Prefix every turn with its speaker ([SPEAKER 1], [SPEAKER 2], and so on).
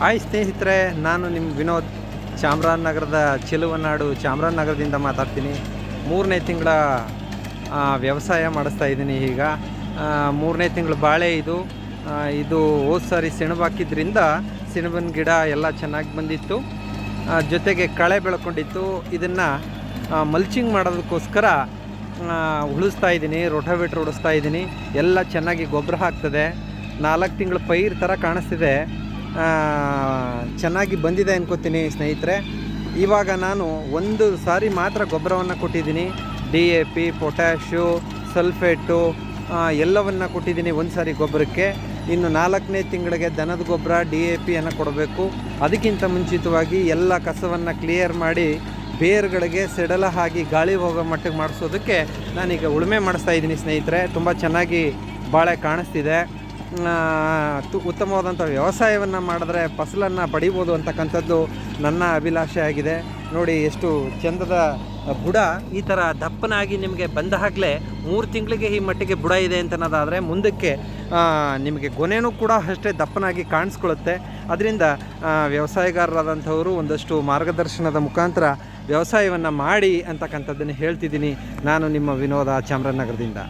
[SPEAKER 1] Hi ಸ್ನೇಹಿತರೆ, ನಾನು ನಿಮ್ಮ ವಿನೋದ್. ಚಾಮರಾಜನಗರದ ಚೆಲುವನಾಡು ಚಾಮರಾಜನಗರದಿಂದ ಮಾತಾಡ್ತೀನಿ. ಮೂರನೇ ತಿಂಗಳ ವ್ಯವಸಾಯ ಮಾಡಿಸ್ತಾ ಇದ್ದೀನಿ ಈಗ. ಮೂರನೇ ತಿಂಗಳು ಬಾಳೆ ಇದು. ಇದು ಹೋದ ಸಾರಿ ಸೆಣಬು ಹಾಕಿದ್ರಿಂದ ಸೆಣಬಿನ ಗಿಡ ಎಲ್ಲ ಚೆನ್ನಾಗಿ ಬಂದಿತ್ತು. ಜೊತೆಗೆ ಕಳೆ ಬೆಳ್ಕೊಂಡಿತ್ತು. ಇದನ್ನು ಮಲ್ಚಿಂಗ್ ಮಾಡೋದಕ್ಕೋಸ್ಕರ ಉಳಿಸ್ತಾ ಇದ್ದೀನಿ ರೋಟೋವೇಟ್ರ್ ಉಳಿಸ್ತಾ ಇದ್ದೀನಿ. ಎಲ್ಲ ಚೆನ್ನಾಗಿ ಗೊಬ್ಬರ ಹಾಕ್ತದೆ. ನಾಲ್ಕು ತಿಂಗಳು ಪೈರ್ ಥರ ಕಾಣಿಸ್ತಿದೆ. ಚೆನ್ನಾಗಿ ಬಂದಿದೆ ಅನ್ಕೋತೀನಿ ಸ್ನೇಹಿತರೆ. ಇವಾಗ ನಾನು ಒಂದು ಸಾರಿ ಮಾತ್ರ ಗೊಬ್ಬರವನ್ನು ಕೊಟ್ಟಿದ್ದೀನಿ. D A P, potash, sulphate ಎಲ್ಲವನ್ನು ಕೊಟ್ಟಿದ್ದೀನಿ ಒಂದು ಸಾರಿ ಗೊಬ್ಬರಕ್ಕೆ. ಇನ್ನು ನಾಲ್ಕನೇ ತಿಂಗಳಿಗೆ ದನದ ಗೊಬ್ಬರ, ಡಿ ಎ ಪಿಯನ್ನು ಕೊಡಬೇಕು. ಅದಕ್ಕಿಂತ ಮುಂಚಿತವಾಗಿ ಎಲ್ಲ ಕಸವನ್ನು ಕ್ಲಿಯರ್ ಮಾಡಿ ಬೇರುಗಳಿಗೆ ಸೆಡಲ ಹಾಕಿ ಗಾಳಿ ಹೋಗೋ ಮಟ್ಟಿಗೆ ಮಾಡಿಸೋದಕ್ಕೆ ನಾನೀಗ ಉಳುಮೆ ಮಾಡಿಸ್ತಾ ಇದ್ದೀನಿ ಸ್ನೇಹಿತರೆ. ತುಂಬ ಚೆನ್ನಾಗಿ ಬಾಳೆ ಕಾಣಿಸ್ತಿದೆ. ಉತ್ತಮವಾದಂಥ ವ್ಯವಸಾಯವನ್ನು ಮಾಡಿದ್ರೆ ಫಸಲನ್ನು ಪಡಿಬೋದು ಅಂತಕ್ಕಂಥದ್ದು ನನ್ನ ಅಭಿಲಾಷೆ ಆಗಿದೆ. ನೋಡಿ, ಎಷ್ಟು ಚಂದದ ಬುಡ. ಈ ಥರ ದಪ್ಪನಾಗಿ ನಿಮಗೆ ಬಂದ ಹಾಗಲೇ ಮೂರು ತಿಂಗಳಿಗೆ ಈ ಮಟ್ಟಿಗೆ ಬುಡ ಇದೆ ಅಂತ ಅನ್ನೋದಾದರೆ ಮುಂದಕ್ಕೆ ನಿಮಗೆ ಗೊನೆನೂ ಕೂಡ ಅಷ್ಟೇ ದಪ್ಪನಾಗಿ ಕಾಣಿಸ್ಕೊಳ್ಳುತ್ತೆ. ಅದರಿಂದ ವ್ಯವಸಾಯಗಾರರಾದಂಥವರು ಒಂದಷ್ಟು ಮಾರ್ಗದರ್ಶನದ ಮುಖಾಂತರ ವ್ಯವಸಾಯವನ್ನು ಮಾಡಿ ಅಂತಕ್ಕಂಥದ್ದನ್ನು ಹೇಳ್ತಿದ್ದೀನಿ. ನಾನು ನಿಮ್ಮ ವಿನೋದ ಚಾಮರಾಜನಗರದಿಂದ